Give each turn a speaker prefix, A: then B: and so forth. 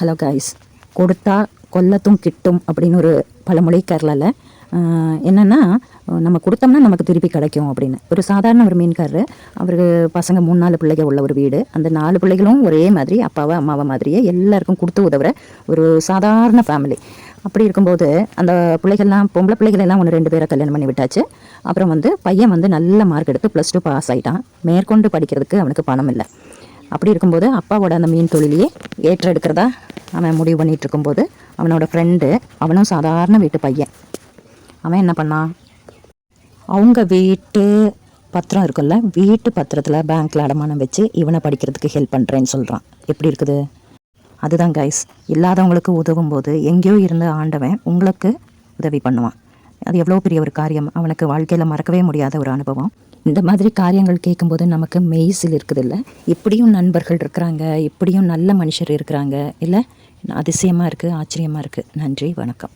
A: Hello guys கொடுத்தா கொல்லத்தும் கிட்டும் அப்படின்னு ஒரு பழமொழி கேரளாவில் என்னென்னா நம்ம கொடுத்தோம்னா நமக்கு திருப்பி கிடைக்கும் அப்படின்னு. ஒரு சாதாரண ஒரு மீன்காரரு அவருக்கு பசங்க மூணு நாலு பிள்ளைங்க உள்ள ஒரு வீடு. அந்த நாலு பிள்ளைகளும் ஒரே மாதிரி அப்பாவை அம்மாவை மாதிரியே எல்லாருக்கும் கொடுத்து உதவுற ஒரு சாதாரண ஃபேமிலி அப்படி இருக்கும்போது அந்த பிள்ளைகள்லாம் பொம்பளை பிள்ளைகள் எல்லாம் ஒன்று ரெண்டு பேரை கல்யாணம் பண்ணி விட்டாச்சு. அப்புறம் வந்து பையன் வந்து நல்ல மார்க் எடுத்து ப்ளஸ் டூ பாஸ் ஆகிட்டான் மேற்கொண்டு படிக்கிறதுக்கு அவனுக்கு பணம் இல்லை. அப்படி இருக்கும்போது அப்பாவோட அந்த மீன் தொழிலையே ஏற்றெடுக்கிறதா அவன் முடிவு பண்ணிகிட்டு இருக்கும்போது அவனோட ஃப்ரெண்டு அவனும் சாதாரண வீட்டு பையன். அவன் என்ன பண்ணான் அவங்க வீட்டு பத்திரம் இருக்குல்ல வீட்டு பத்திரத்தில் பேங்க்கில் அடமானம் வச்சு இவனை படிக்கிறதுக்கு ஹெல்ப் பண்ணுறேன்னு சொல்கிறான் எப்படி இருக்குது? அதுதான் கைஸ் இல்லாதவங்களுக்கு உதவும் போது எங்கேயோ இருந்த ஆண்டவன் உங்களுக்கு உதவி பண்ணுவான். அது எவ்வளோ பெரிய ஒரு காரியம். அவனுக்கு வாழ்க்கையில் மறக்கவே முடியாத ஒரு அனுபவம். இந்த மாதிரி காரியங்கள் கேட்கும்போது நமக்கு மெய்சில் இருக்குது இல்லை இப்படியும் நண்பர்கள் இருக்கிறாங்க இப்படியும் நல்ல மனுஷர் இருக்கிறாங்க இல்லை? அதிசயமாக இருக்குது ஆச்சரியமாக இருக்குது நன்றி வணக்கம்.